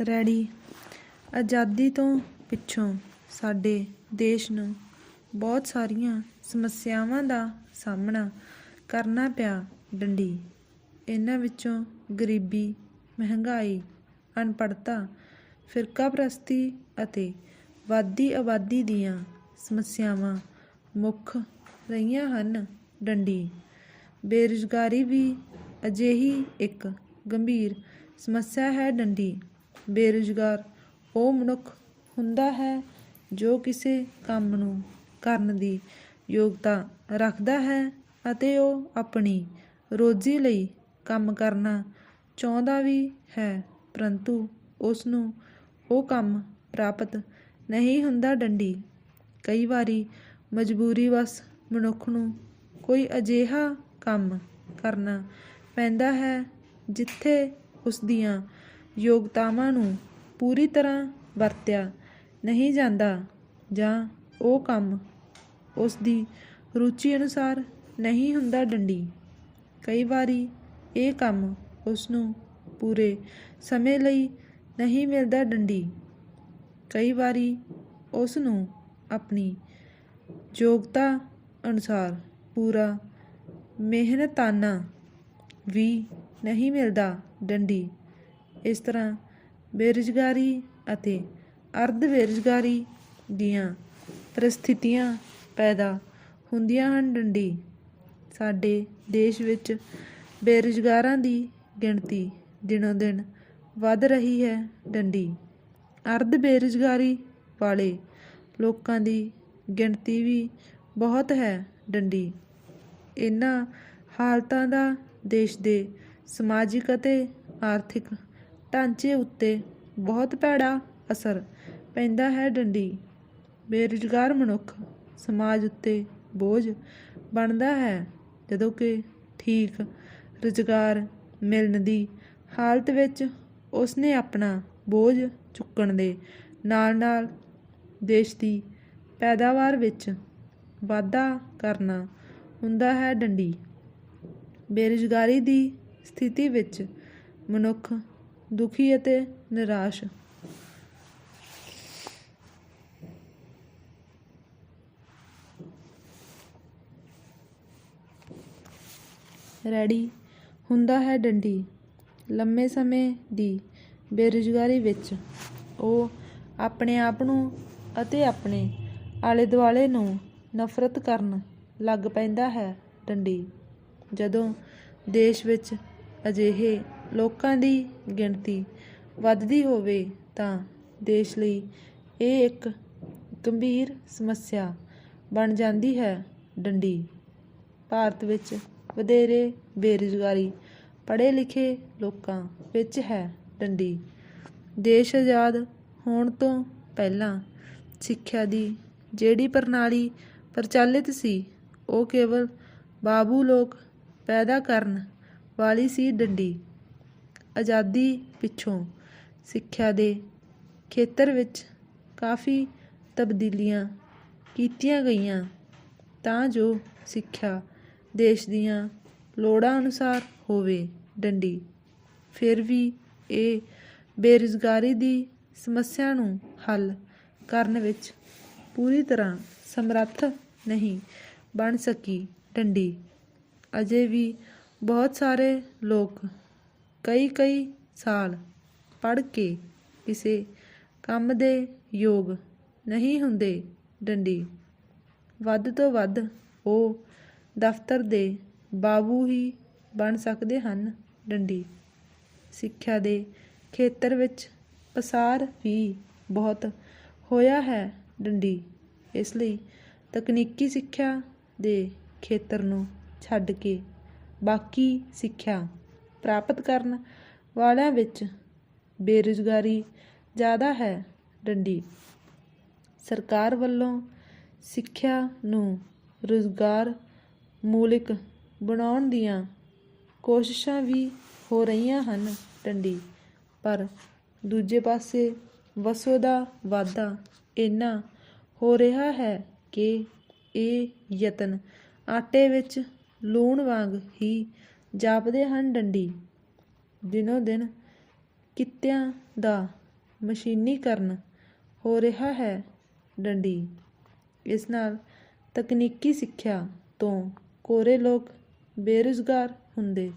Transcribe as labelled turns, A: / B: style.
A: Ready. ਆਜ਼ਾਦੀ ਤੋਂ ਪਿੱਛੋਂ ਸਾਡੇ ਦੇਸ਼ ਨੂੰ ਬਹੁਤ ਸਾਰੀਆਂ ਸਮੱਸਿਆਵਾਂ ਦਾ ਸਾਹਮਣਾ ਕਰਨਾ ਪਿਆ ਡੰਡੀ। ਇਹਨਾਂ ਵਿੱਚੋਂ ਗਰੀਬੀ, ਮਹਿੰਗਾਈ, ਅਨਪੜ੍ਹਤਾ, ਫਿਰਕਾਪ੍ਰਸਤੀ ਅਤੇ ਵਾਧੀ ਆਬਾਦੀ ਦੀਆਂ ਸਮੱਸਿਆਵਾਂ ਮੁੱਖ ਰਹੀਆਂ ਹਨ ਡੰਡੀ। ਬੇਰੁਜ਼ਗਾਰੀ ਵੀ ਅਜਿਹੀ ਇੱਕ ਗੰਭੀਰ ਸਮੱਸਿਆ ਹੈ ਡੰਡੀ। ਬੇਰੁਜ਼ਗਾਰ, ਉਹ ਮਨੁੱਖ ਹੁੰਦਾ ਹੈ ਜੋ ਕਿਸੇ ਕੰਮ ਨੂੰ ਕਰਨ ਦੀ ਯੋਗਤਾ ਰੱਖਦਾ ਹੈ ਅਤੇ ਉਹ ਆਪਣੀ ਰੋਜ਼ੀ ਲਈ ਕੰਮ ਕਰਨਾ ਚਾਹੁੰਦਾ ਵੀ ਹੈ, ਪਰੰਤੂ ਉਸ ਨੂੰ ਉਹ ਕੰਮ ਪ੍ਰਾਪਤ ਨਹੀਂ ਹੁੰਦਾ ਡੰਡੀ। ਕਈ ਵਾਰੀ ਮਜਬੂਰੀ ਵਸ ਮਨੁੱਖ ਨੂੰ ਕੋਈ ਅਜਿਹਾ ਕੰਮ ਕਰਨਾ ਪੈਂਦਾ ਹੈ ਜਿੱਥੇ ਉਸ ਦੀਆਂ ਯੋਗਤਾਵਾਂ ਨੂੰ ਪੂਰੀ ਤਰ੍ਹਾਂ ਵਰਤਿਆ ਨਹੀਂ ਜਾਂਦਾ ਜਾਂ ਉਹ ਕੰਮ ਉਸ ਦੀ ਰੁਚੀ ਅਨੁਸਾਰ ਨਹੀਂ ਹੁੰਦਾ ਡੰਡੀ। ਕਈ ਵਾਰੀ ਇਹ ਕੰਮ ਉਸ ਨੂੰ ਪੂਰੇ ਸਮੇਂ ਲਈ ਨਹੀਂ ਮਿਲਦਾ ਡੰਡੀ। ਕਈ ਵਾਰੀ ਉਸ ਨੂੰ ਆਪਣੀ ਯੋਗਤਾ ਅਨੁਸਾਰ ਪੂਰਾ ਮਿਹਨਤਾਨਾ ਵੀ ਨਹੀਂ ਮਿਲਦਾ ਡੰਡੀ। ਇਸ ਤਰ੍ਹਾਂ ਬੇਰੁਜ਼ਗਾਰੀ ਅਤੇ ਅਰਧ ਬੇਰੁਜ਼ਗਾਰੀ ਦੀਆਂ ਪ੍ਰਸਥਿਤੀਆਂ ਪੈਦਾ ਹੁੰਦੀਆਂ ਹਨ। ਡੰਡੀ, ਸਾਡੇ ਦੇਸ਼ ਵਿੱਚ ਬੇਰੁਜ਼ਗਾਰਾਂ ਦੀ ਗਿਣਤੀ ਦਿਨੋ ਦਿਨ ਵੱਧ ਰਹੀ ਹੈ। ਡੰਡੀ, ਅਰਧ ਬੇਰੁਜ਼ਗਾਰੀ ਵਾਲੇ ਲੋਕਾਂ ਦੀ ਗਿਣਤੀ ਵੀ ਬਹੁਤ ਹੈ। ਡੰਡੀ, ਇਹਨਾਂ ਹਾਲਤਾਂ ਦਾ ਦੇਸ਼ ਦੇ ਸਮਾਜਿਕ ਅਤੇ ਆਰਥਿਕ ਢਾਂਚੇ ਉੱਤੇ ਬਹੁਤ ਭੈੜਾ ਅਸਰ ਪੈਂਦਾ ਹੈ ਡੰਡੀ। ਬੇਰੁਜ਼ਗਾਰ ਮਨੁੱਖ ਸਮਾਜ ਉੱਤੇ ਬੋਝ ਬਣਦਾ ਹੈ, ਜਦੋਂ ਕਿ ਠੀਕ ਰੁਜ਼ਗਾਰ ਮਿਲਣ ਦੀ ਹਾਲਤ ਵਿੱਚ ਉਸਨੇ ਆਪਣਾ ਬੋਝ ਚੁੱਕਣ ਦੇ ਨਾਲ ਨਾਲ ਦੇਸ਼ ਦੀ ਪੈਦਾਵਾਰ ਵਿੱਚ ਵਾਧਾ ਕਰਨਾ ਹੁੰਦਾ ਹੈ ਡੰਡੀ। ਬੇਰੁਜ਼ਗਾਰੀ ਦੀ ਸਥਿਤੀ ਵਿੱਚ ਮਨੁੱਖ ਦੁਖੀ ਅਤੇ ਨਿਰਾਸ਼। ਰੈਡੀ। ਹੁੰਦਾ ਹੈ ਡੰਡੀ। ਲੰਮੇ ਸਮੇਂ ਦੀ ਬੇਰੁਜ਼ਗਾਰੀ ਵਿੱਚ ਉਹ ਆਪਣੇ ਆਪ ਨੂੰ ਅਤੇ ਆਪਣੇ ਆਲੇ ਦੁਆਲੇ ਨੂੰ ਨਫ਼ਰਤ ਕਰਨ ਲੱਗ ਪੈਂਦਾ ਹੈ ਡੰਡੀ। ਜਦੋਂ ਦੇਸ਼ ਵਿੱਚ ਅਜਿਹੇ ਲੋਕਾਂ ਦੀ ਗਿਣਤੀ ਵੱਧਦੀ ਹੋਵੇ ਤਾਂ ਦੇਸ਼ ਲਈ ਇਹ ਇੱਕ ਗੰਭੀਰ ਸਮੱਸਿਆ ਬਣ ਜਾਂਦੀ ਹੈ ਡੰਡੀ। ਭਾਰਤ ਵਿੱਚ ਵਧੇਰੇ ਬੇਰੁਜ਼ਗਾਰੀ ਪੜ੍ਹੇ ਲਿਖੇ ਲੋਕਾਂ ਵਿੱਚ ਹੈ ਡੰਡੀ। ਦੇਸ਼ ਆਜ਼ਾਦ ਹੋਣ ਤੋਂ ਪਹਿਲਾਂ ਸਿੱਖਿਆ ਦੀ ਜਿਹੜੀ ਪ੍ਰਣਾਲੀ ਪ੍ਰਚਲਿਤ ਸੀ, ਉਹ ਕੇਵਲ ਬਾਬੂ ਲੋਕ ਪੈਦਾ ਕਰਨ ਵਾਲੀ ਸੀ ਡੰਡੀ। ਆਜ਼ਾਦੀ ਪਿੱਛੋਂ ਸਿੱਖਿਆ ਦੇ ਖੇਤਰ ਵਿੱਚ ਕਾਫੀ ਤਬਦੀਲੀਆਂ ਕੀਤੀਆਂ ਗਈਆਂ, ਤਾਂ ਜੋ ਸਿੱਖਿਆ ਦੇਸ਼ ਦੀਆਂ ਲੋੜਾਂ ਅਨੁਸਾਰ ਹੋਵੇ ਡੰਡੀ। ਫਿਰ ਵੀ ਇਹ ਬੇਰੁਜ਼ਗਾਰੀ ਦੀ ਸਮੱਸਿਆ ਨੂੰ ਹੱਲ ਕਰਨ ਵਿੱਚ ਪੂਰੀ ਤਰ੍ਹਾਂ ਸਮਰੱਥ ਨਹੀਂ ਬਣ ਸਕੀ ਡੰਡੀ। ਅਜੇ ਵੀ ਬਹੁਤ ਸਾਰੇ ਲੋਕ ਕਈ ਕਈ ਸਾਲ ਪੜ੍ਹ ਕੇ ਕਿਸੇ ਕੰਮ ਦੇ ਯੋਗ ਨਹੀਂ ਹੁੰਦੇ ਡੰਡੀ। ਵੱਧ ਤੋਂ ਵੱਧ ਉਹ ਦਫ਼ਤਰ ਦੇ ਬਾਬੂ ਹੀ ਬਣ ਸਕਦੇ ਹਨ ਡੰਡੀ। ਸਿੱਖਿਆ ਦੇ ਖੇਤਰ ਵਿੱਚ ਪਸਾਰ ਵੀ ਬਹੁਤ ਹੋਇਆ ਹੈ ਡੰਡੀ। ਇਸ ਲਈ ਤਕਨੀਕੀ ਸਿੱਖਿਆ ਦੇ ਖੇਤਰ ਨੂੰ ਛੱਡ ਕੇ ਬਾਕੀ ਸਿੱਖਿਆ ਪ੍ਰਾਪਤ ਕਰਨ ਵਾਲਿਆਂ ਵਿੱਚ ਬੇਰੁਜ਼ਗਾਰੀ ਜ਼ਿਆਦਾ ਹੈ। ਡੰਡੀ, ਸਰਕਾਰ ਵੱਲੋਂ ਸਿੱਖਿਆ ਨੂੰ ਰੁਜ਼ਗਾਰ ਮੂਲਿਕ ਬਣਾਉਣ ਦੀਆਂ ਕੋਸ਼ਿਸ਼ਾਂ ਵੀ ਹੋ ਰਹੀਆਂ ਹਨ ਡੰਡੀ, ਪਰ ਦੂਜੇ ਪਾਸੇ ਵਸੋਂ ਦਾ ਵਾਧਾ ਇੰਨਾ ਹੋ ਰਿਹਾ ਹੈ ਕਿ ਇਹ ਯਤਨ ਆਟੇ ਵਿੱਚ ਲੂਣ ਵਾਂਗ ਹੀ ਜਾਪਦੇ ਹਨ ਡੰਡੀ। ਦਿਨੋ ਦਿਨ ਕਿੱਤਿਆਂ ਦਾ ਮਸ਼ੀਨੀਕਰਨ ਹੋ ਰਿਹਾ ਹੈ ਡੰਡੀ। ਇਸ ਨਾਲ ਤਕਨੀਕੀ ਸਿੱਖਿਆ ਤੋਂ ਕੋਰੇ ਲੋਕ ਬੇਰੁਜ਼ਗਾਰ ਹੁੰਦੇ।